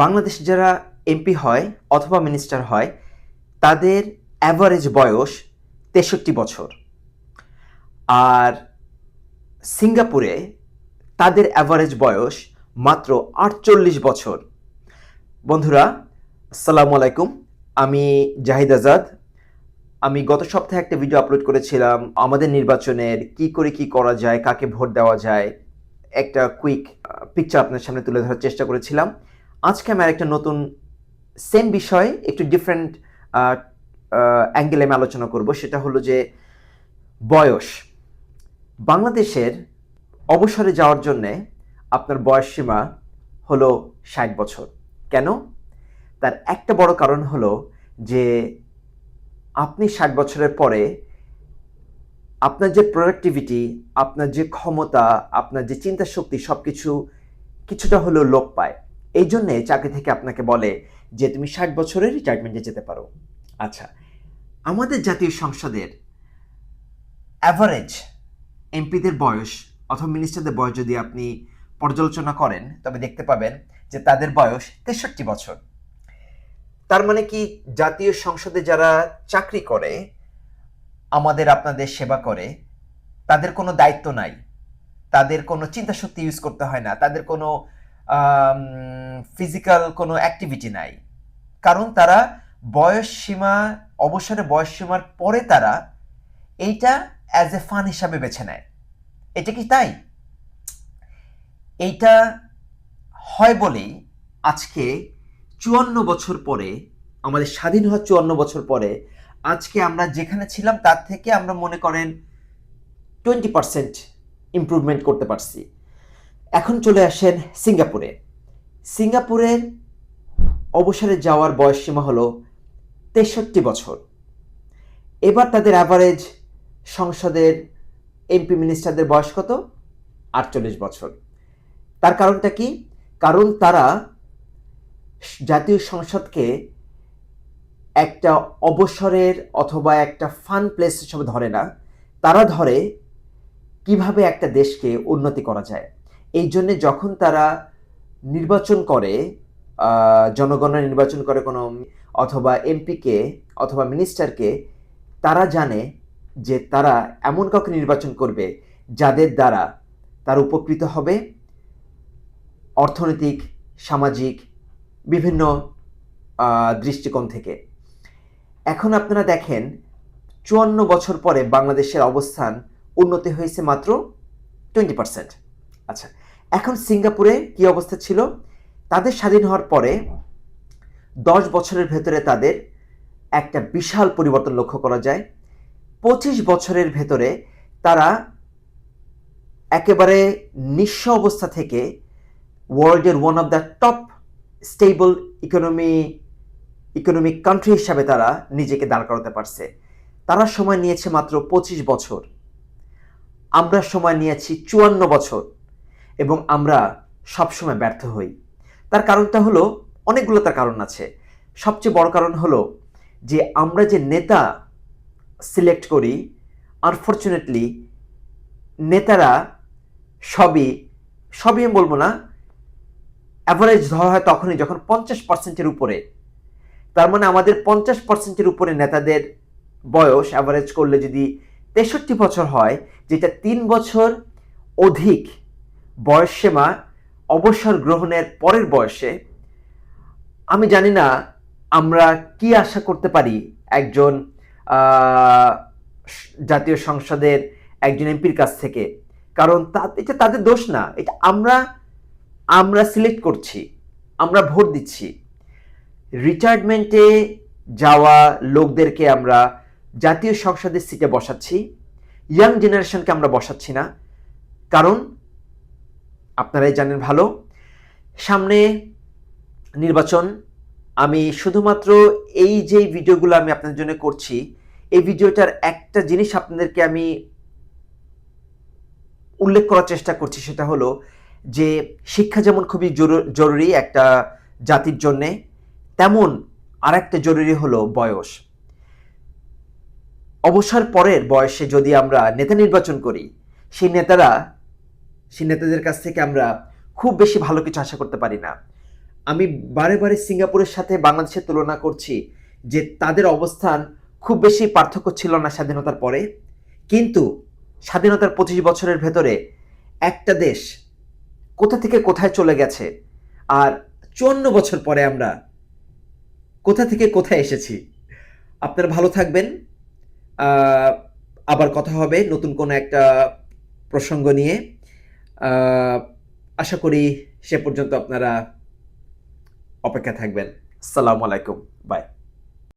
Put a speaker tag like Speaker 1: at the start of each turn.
Speaker 1: বাংলাদেশ যারা এমপি হয় অথবা মিনিস্টার হয়, তাদের অ্যাভারেজ বয়স তেষট্টি বছর। আর সিঙ্গাপুরে তাদের অ্যাভারেজ বয়স মাত্র আটচল্লিশ বছর। বন্ধুরা, আসসালামু আলাইকুম। আমি জাহিদ আজাদ। আমি গত সপ্তাহে একটা ভিডিও আপলোড করেছিলাম, আমাদের নির্বাচনের কি করে কি করা যায়, কাকে ভোট দেওয়া যায়। একটা কুইক পিকচার আপনার সামনে তুলে ধরার চেষ্টা করেছিলাম। আজকে আমি একটা নতুন সেম বিষয়, একটু ডিফারেন্ট অ্যাঙ্গেলে আমি আলোচনা করব। সেটা হলো যে বয়স। বাংলাদেশের অবসরে যাওয়ার জন্যে আপনার বয়স সীমা হলো ষাট বছর। কেন? তার একটা বড় কারণ হলো যে আপনি ষাট বছরের পরে আপনার যে প্রোডাক্টিভিটি আপনার যে ক্ষমতা, আপনার যে চিন্তা শক্তি সব কিছু কিছুটা হলেও লোপ পায়। এই জন্যে চাকরি থেকে আপনাকে বলে যে তুমি ষাট বছরের রিটায়ারমেন্টে যেতে পারো। আচ্ছা আমাদের জাতীয় সংসদের অ্যাভারেজ এমপিদের বয়স অথবা মিনিস্টারদের বয়স যদি আপনি পর্যালোচনা করেন, তবে দেখতে পাবেন যে তাদের বয়স তেষট্টি বছর। তার মানে কি জাতীয় সংসদে যারা চাকরি করে, আমাদের আপনাদের সেবা করে, তাদের কোনো দায়িত্ব নাই। তাদের কোনো চিন্তা শক্তি ইউজ করতে হয় না। তাদের কোনো ফিজিক্যাল কোনো অ্যাক্টিভিটি নাই। কারণ তারা বয়স সীমা অবসরে বয়স সীমার পরে তারা এইটা অ্যাজ এ ফান হিসাবে বেছে নেয়। এটা কি তাই? এইটা হয় বলেই আজকে চুয়ান্ন বছর পরে, আমাদের স্বাধীন হওয়ার চুয়ান্ন বছর পরে আজকে আমরা যেখানে ছিলাম তার থেকে আমরা মনে করেন টোয়েন্টি পার্সেন্ট ইম্প্রুভমেন্ট করতে পারছি। এখন চলে আসেন সিঙ্গাপুরে। সিঙ্গাপুরের অবসরে যাওয়ার বয়স সীমা হলো তেষট্টি বছর। এবার তাদের অ্যাভারেজ সংসদের এমপি মিনিস্টারদের বয়স কত? আটচল্লিশ বছর। তার কারণটা কি? কারণ তারা জাতীয় সংসদকে একটা অবসরের অথবা একটা ফান প্লেস হিসেবে ধরে না। তারা ধরে কীভাবে একটা দেশকে উন্নতি করা যায়। এই জন্যে যখন তারা নির্বাচন করে জনগণনা নির্বাচন করে কোনো অথবা এমপিকে অথবা মিনিস্টারকে, তারা জানে যে তারা এমন কাউকে নির্বাচন করবে যাদের দ্বারা তার উপকৃত হবে। অর্থনৈতিক, সামাজিক, বিভিন্ন দৃষ্টিকোণ থেকে। এখন আপনারা দেখেন, চুয়ান্ন বছর পরে বাংলাদেশের অবস্থান উন্নতি হয়েছে মাত্র টোয়েন্টি পার্সেন্ট আচ্ছা এখন সিঙ্গাপুরে কি অবস্থা ছিল? তাদের স্বাধীন হওয়ার পরে দশ বছরের ভেতরে তাদের একটা বিশাল পরিবর্তন লক্ষ্য করা যায়। পঁচিশ বছরের ভেতরে তারা একেবারে নিঃস্ব অবস্থা থেকে ওয়ার্ল্ডের one of the top stable economy economic country হিসাবে তারা নিজেকে দাঁড় করাতে পারছে। তারা সময় নিয়েছে মাত্র পঁচিশ বছর। আমরা সময় নিয়েছি চুয়ান্ন বছর। এবং আমরা সবসময় ব্যর্থ হই। তার কারণটা হলো, অনেকগুলো তার কারণ আছে। সবচেয়ে বড় কারণ হলো যে আমরা যে নেতা সিলেক্ট করি আনফর্চুনেটলি নেতারা সবই সবই আমি বলব না অ্যাভারেজ ধরা হয় তখনই যখন পঞ্চাশ পার্সেন্টের উপরে। তার মানে আমাদের পঞ্চাশ পার্সেন্টের উপরে নেতাদের বয়স অ্যাভারেজ করলে যদি তেষট্টি বছর হয়, যেটা তিন বছর অধিক বয়স সীমা অবসর গ্রহণের পরের বয়সে, আমি জানি না আমরা কি আশা করতে পারি একজন জাতীয় সংসদের একজন এমপির কাছ থেকে। কারণ তা এটা তাদের দোষ না এটা আমরা আমরা সিলেক্ট করছি, আমরা ভোট দিচ্ছি। রিটায়ারমেন্টে যাওয়া লোকদেরকে আমরা জাতীয় সংসদের সিটে বসাচ্ছি, ইয়াং জেনারেশনকে আমরা বসাচ্ছি না। কারণ আপনারাই জানেন ভালো। সামনে নির্বাচন, আমি শুধুমাত্র এই যে ভিডিওগুলো আমি আপনাদের জন্য করছি, এই ভিডিওটার একটা জিনিস আপনাদেরকে আমি উল্লেখ করার চেষ্টা করছি, সেটা হলো যে শিক্ষা যেমন খুবই জরুরি একটা জাতির জন্যে, তেমন আর একটা জরুরি হলো বয়স। অবসর পরের বয়সে যদি আমরা নেতা নির্বাচন করি, সেই নেতারা সেই নেতাদের কাছ থেকে আমরা খুব বেশি ভালো কিছু আশা করতে পারি না। আমি বারে বারে সিঙ্গাপুরের সাথে বাংলাদেশের তুলনা করছি যে তাদের অবস্থান খুব বেশি পার্থক্য ছিল না স্বাধীনতার পরে। কিন্তু স্বাধীনতার পঁচিশ বছরের ভেতরে একটা দেশ কোথা থেকে কোথায় চলে গেছে আর চুয়ান্ন বছর পরে আমরা কোথা থেকে কোথায় এসেছি। আপনারা ভালো থাকবেন। আবার কথা হবে নতুন কোনো একটা প্রসঙ্গ নিয়ে। আশা করি সে পর্যন্ত আপনারা অপেক্ষা থাকবেন। আসসালামু আলাইকুম। বাই